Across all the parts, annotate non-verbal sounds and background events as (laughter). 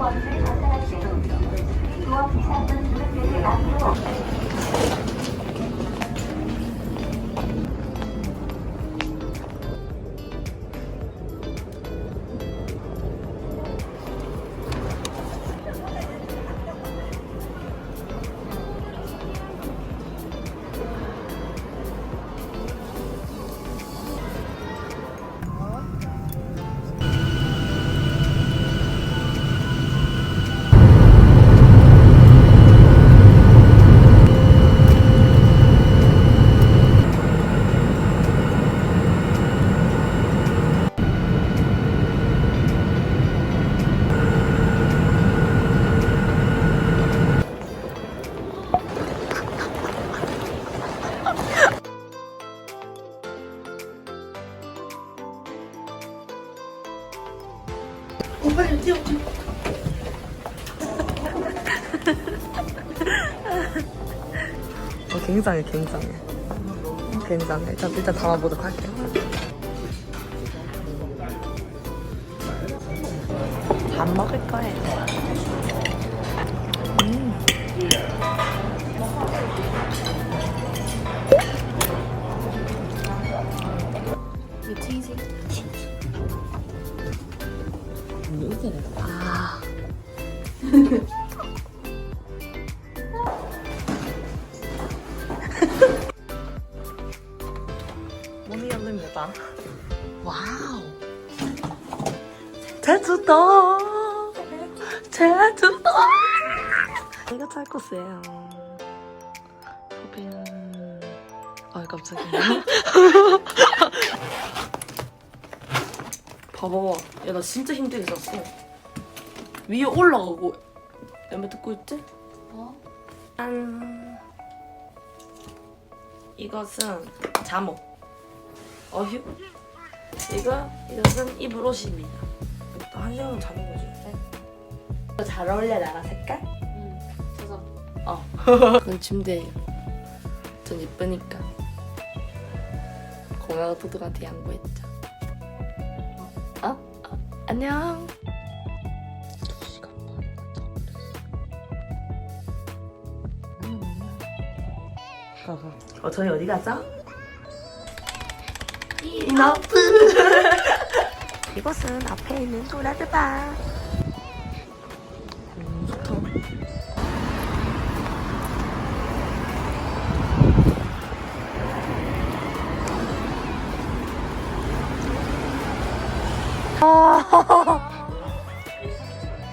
어, 굉장해, 굉장해. 굉장해. 일단, 일단 담아보도록 할게요. 밥 먹을 거예요. 몸이 열립니다. 와우. 제주도. 제주도. 이거 찰코스예요. 소빈. 아 깜짝이야. (laughs) 봐봐봐. 야, 나 진짜 힘들게 잤어. 위에 올라가고. 야매 듣고 있지? 어? 짠. 이것은 잠옷. 어휴. 이거, 이것은 이브로십니다. 한 시간은 자는 거지. 이거 잘 어울려, 나랑 색깔? 응. 저서 어. (laughs) 그건 침대예요. 전 이쁘니까. 고마워 도둑한테 양보했죠. 어? 어? 안녕. 어. 어, 저희 어디 가죠? 이너프. (laughs) 이곳은 앞에 있는 도라드바. 음, 좋다.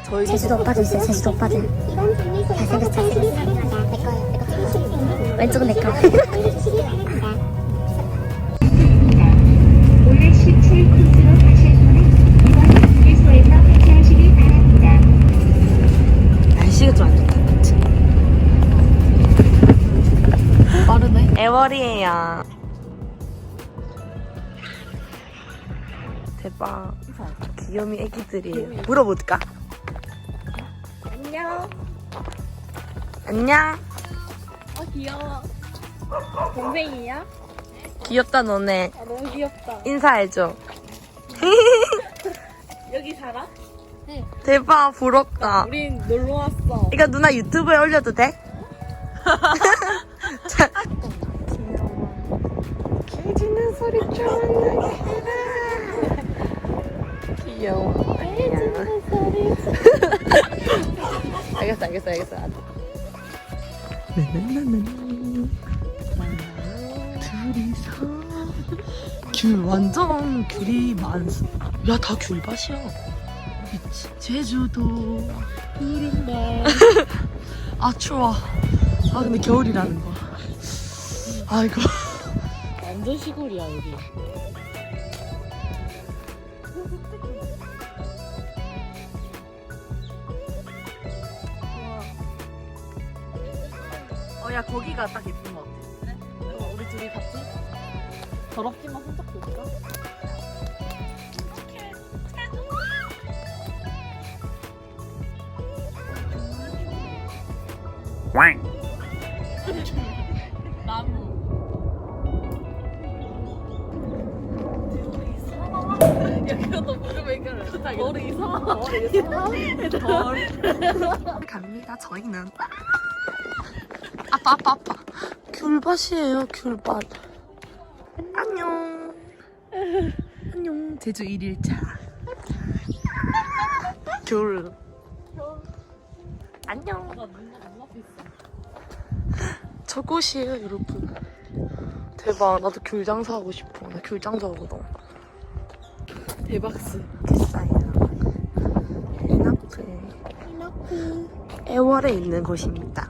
저희 제주도 오빠도 있어요. 제주도 오빠들. 잘생겼어. 잘생겼어. 왼쪽은 내 거. 올해 17 코스로 가실 분은 이번 휴게소에서 해체하시기 바랍니다. 날씨가 좀 안 좋다, 그치? 빠르네. 애월이에요. 대박. 귀요미 애기들이에요. 물어볼까? 안녕. 안녕. 아 귀여워. 동생이야? 귀엽다, 너네. 아 너무 귀엽다. 인사해줘. (laughs) 여기 살아? 대박, 부럽다. 우린 놀러 왔어. 이거 누나 유튜브에 올려도 돼? (laughs) 자. 개짖는 소리 좀 귀여워. 소리. 알겠어, 알겠어, 알겠어. 둘이서 귤 완전 귤이 많습. 야, 다 귤밭이야. 미치. 제주도 흐른다. 아 추워. 아 근데 겨울이라는 거. 아이고. 완전 시골이야 여기. 야 거기가 딱 예쁜 것 같아. 그럼 우리 둘이 같이 더럽기만 혼자 볼까? Quack. (laughs) 나무. (laughs) 야 그것도 무슨 왜 그래? 머리 이상하다. 머리 이상하다. (laughs) 갑니다. 저희는. 아빠 아빠 아빠 귤밭이에요. 귤밭. 안녕. 안녕. 제주 1일차. 귤. 안녕. 저곳이에요, 여러분. 대박. 나도 귤 장사하고 싶어. 나 귤 장사하거든. 대박스. 비싸요. 이나플. 이렇게 애월에 있는 곳입니다.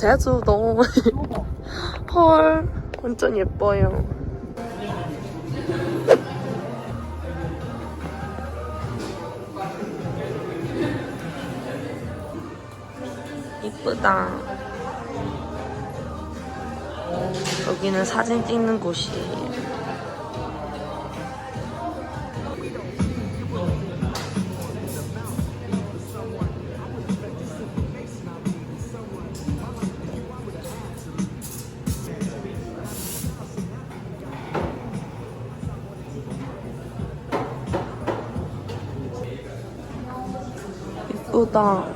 제주도 헐 (laughs) 완전 예뻐요. 이쁘다. 여기는 사진 찍는 곳이에요. 이쁘다.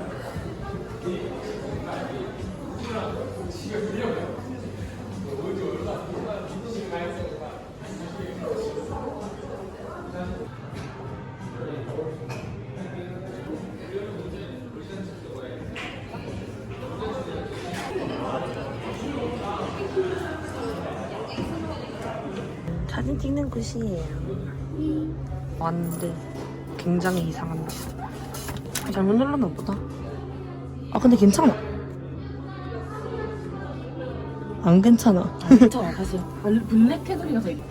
사진 찍는 곳이에요. 왔는데 굉장히 이상합니다. 잘못 눌렀나 보다. 아 근데 괜찮아. 안 괜찮아. 괜찮아 다시 원래 블랙 테두리가 더 있어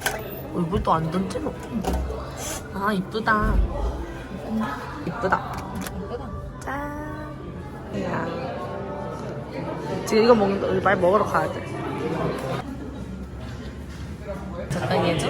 얼굴도 안 던지노. 아 이쁘다. 이쁘다. 짠. 야. 지금 이거 먹는 우리 말 먹으러 가야 돼. 적당히 해줘.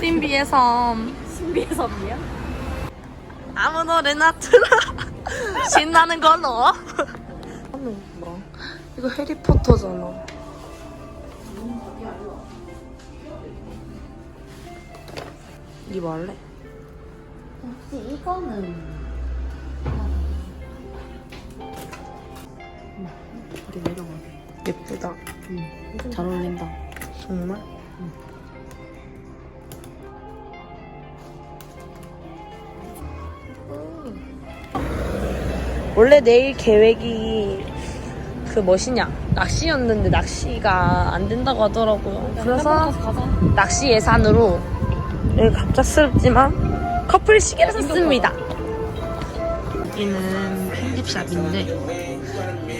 신비의 섬. 신비의 섬이야? 아무 노래나 틀어. 신나는 걸로. 뭐. 이거 해리포터잖아. 이거 할래? 혹시 이거는 우리 내려가 예쁘다. 잘 어울린다 정말? 원래 내일 계획이 그 뭐시냐 낚시였는데 낚시가 안 된다고 하더라고요. 그래서 가자 낚시 예산으로 여기 갑작스럽지만 커플 시계를 샀습니다. 여기는 편집샵인데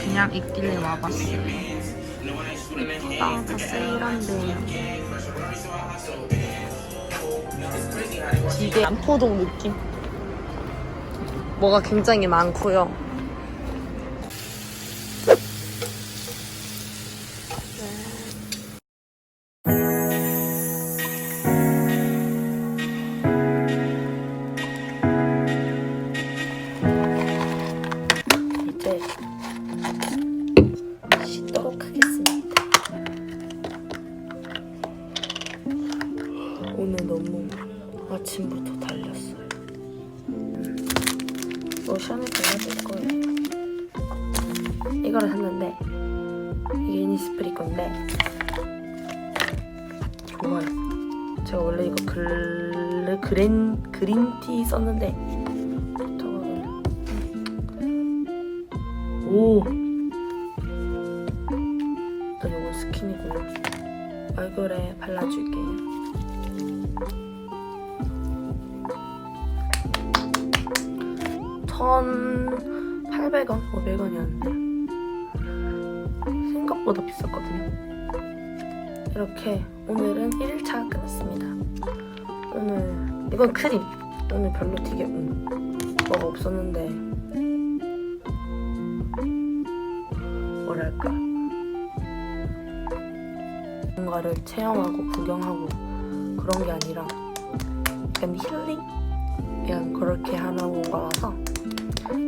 그냥 있길래 와봤어요. 이쁘다. 다 세일한데요. 이게 안포동 느낌. 뭐가 굉장히 많고요. 좋아요. 제가 원래 이거 글 그린 그린티 썼는데. 오. 일단 이건 스킨이고요. 얼굴에 발라줄게요. 천 800원, 500원이었는데 생각보다 비쌌거든요. 이렇게 오늘은 1일차 끝났습니다. 오늘 이건 크림. 오늘 별로 되게 음, 뭐가 없었는데 뭐랄까 뭔가를 체험하고 구경하고 그런 게 아니라 약간 힐링? 그냥 그렇게 하러 온가 봐서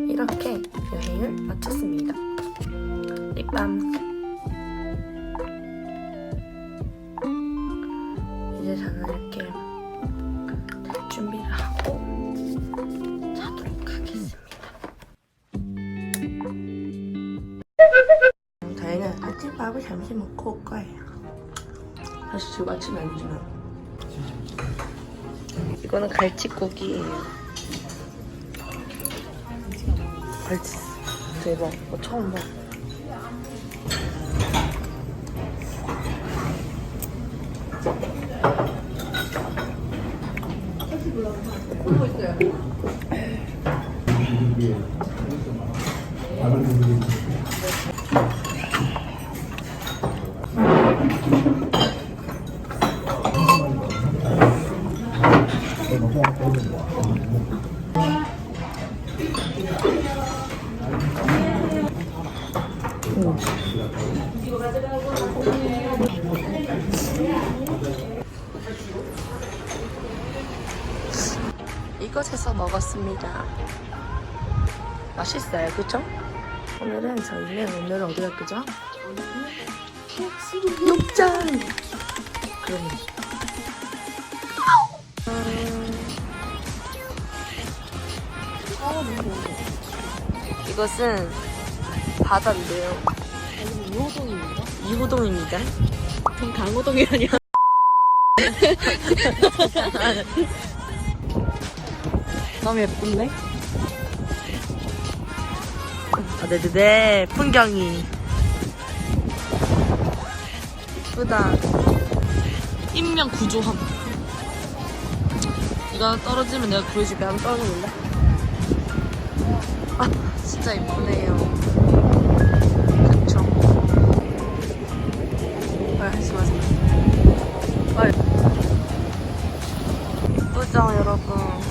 이렇게 여행을 마쳤습니다. 립밤 사실 지금 아침이 아니지만 이거는 갈치고기예요. 갈치 대박. 어, 처음 봐. 이곳에서 먹었습니다. 맛있어요, 그쵸? 오늘은 저희는 오늘은 어디 갈 거죠? 욕장! 이것은 바다인데요. 이호동입니다. 이호동입니다. 전 강호동이 아니야. 너무 예쁜데? 아, 네네네. 풍경이. 이쁘다. 인명 구조함. 이거 떨어지면 내가 구해줄게. 한번 떨어져볼래? 아, 진짜 이쁘네요. 그쵸? 말 하지 마세요. 말. 이쁘죠, 여러분?